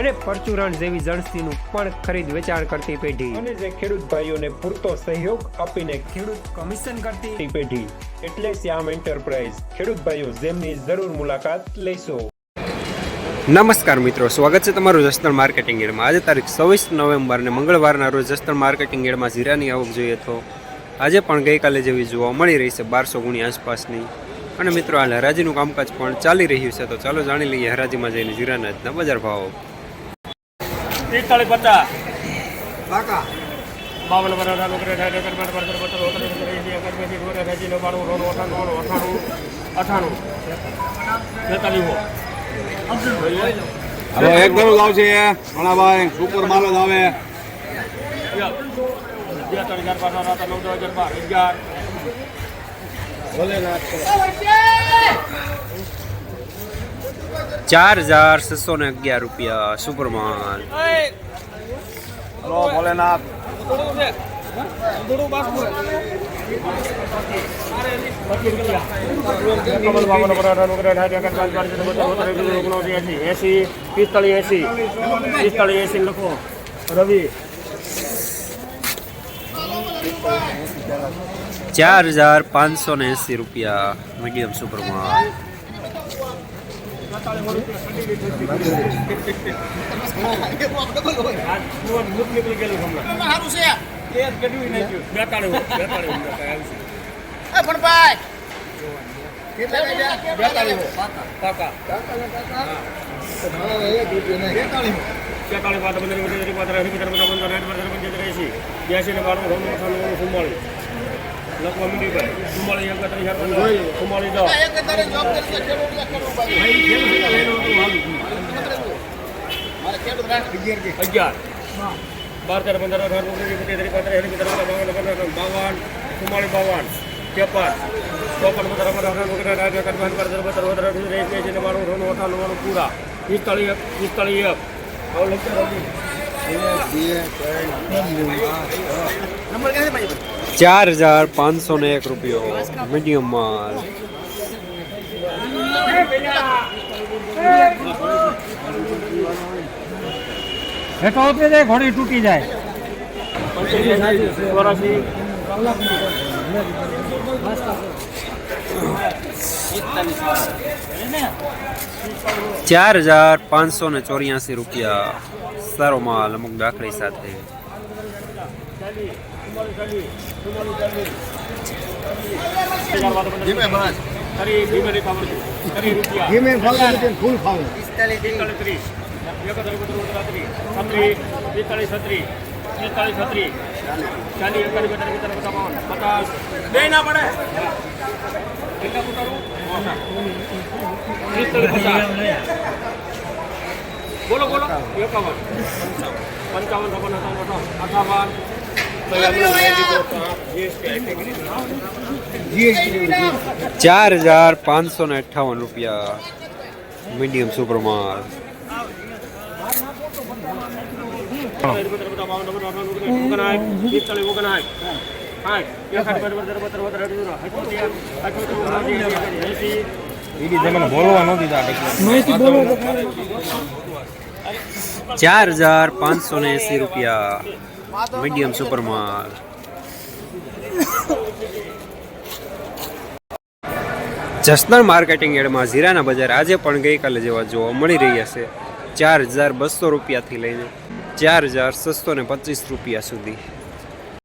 અને પરચુરણ જેવી જણસીનું પણ ખરીદ વેચાણ કરતી પેઢી. અને જે ખેડૂત ભાઈઓને પૂરતો સહયોગ આપીને ખેડૂત કમિશન કરતી પેઢી. એટલે શ્યામ એન્ટરપ્રાઇઝ. ખેડૂત ભાઈઓ જેમની જરૂર મુલાકાત લેશો. નમસ્કાર મિત્રો સ્વાગત છે તમારું જસદણ માર્કેટિંગ એડમાં. આજે તારીખ છવ્વીસ નવેમ્બર ને મંગળવારના રોજ જસદણ માર્કેટિંગ એડમાં જીરાની આવક જોઈએ તો આજે પણ ગઈકાલે જેવી જોવા મળી રહી છે બારસો ગુણી આસપાસની. અને મિત્રો હાલ હરાજીનું કામકાજ પણ ચાલી રહ્યું છે તો ચાલો જાણી લઈએ હરાજીમાં જઈને જીરાના બજાર ભાવો. પિસ્તાળીસ પચાસ. કાકા. બાવન વર્ષ અઢાર ઓગણીસ અઢાર એકર બાર બાર પંદર પંદર ઓગણીસ ઓગણીસ એંસી એકર બેસી ઓગણીસ એંસી નવ રોડ અઠાણું રોડ અઠાણું અઠાણું. બેતાલીસ હવે એક દરરોજ આવશે. ભણાભાઈ સુપર માલ જ આવે. ત્રણ હજાર પાછા હતા નવ દસ હજાર બાર અગિયાર. ચાર હજાર છસો ને અગિયાર રૂપિયા સુપરમાન હલો ભોલેનાથ એસી પિસ્તાળીસ એસી પિસ્તાળીસ એસી લખો રવિ ચાર હજાર પાંચસો ને એંસી રૂપિયા મીડિયમ સુપરમાન નીકળી ગયેલું હમણાં બેતાળીસ બેતાળીસ બેતાળીસ કાકા તેતાળીસ પાંચ પંદર પંદર પાંચ એસી પંદર પંદર પંદર સાઠ પંદર પંચોતેર એસી બ્યાસી ને બાણું ત્રણ અઠાણું ચુમ્માળીસ લખવા મીઠીભાઈ ચુમ્માળીસ એકત્રીસ એકત્રીસ ચુમ્માળીસ દસ અગિયાર બાર તેર પંદર અઢાર ઓગણીસ પંચોતેર પાંત્રીસ એસી પંદર પંદર બાવન પંદર બાવન ચુમ્માળીસ બાવન ત્રેપન ચોપન પંદર પંદર અઢાર ઓગણીસ અઢાર એકર બાર બાર તેર પંદર પંદર અઢાર એસી એસી ને બાણું ત્રણ અઠાણું નવ્વાણું પૂરા પિસ્તાળીસ એક પિસ્તાળીસ એક હવે લખતા રવિ ચાર હજાર પાંચસો ને એક રૂપિયો મીડિયમ માલ હેઠો ઉતરી જાય ઘોડી તૂટી જાય ચોરાસી ચાર હજાર પાંચસો ને ચોર્યાસી રૂપિયા સારો માલ અમુક દાખલી સાથે કરી ધીમે ફૂલ ફાવે પિસ્તાળીસ ત્રીસ ત્રીસ છત્રીસ પિસ્તાળીસ છત્રીસ. પિસ્તાળીસ છત્રીસ. ચાલીસ એકતાલીસ બેતાલીસ બેતાલીસ બાવન પચાસ. બે ના પડે. કેટલા ઉતારું બોલો બોલો. એકાવન. પંચાવન સત્તાવન અઠાવન ચાર હજાર પાંચસો ને અઠ્ઠાવન રૂપિયા મીડિયમ સુપર માલ બોલવા નહોતી ચાર હજાર પાંચસો ને એંસી રૂપિયા મીડિયમ સુપર માલ જસદણ માર્કેટિંગ એડમાં જીરાના બજાર આજે પણ ગઈકાલે જેવા જોવા મળી રહ્યા છે. ચાર હજાર બસો રૂપિયાથી લઈને ચાર હજાર છસો ને પચીસ રૂપિયા સુધી.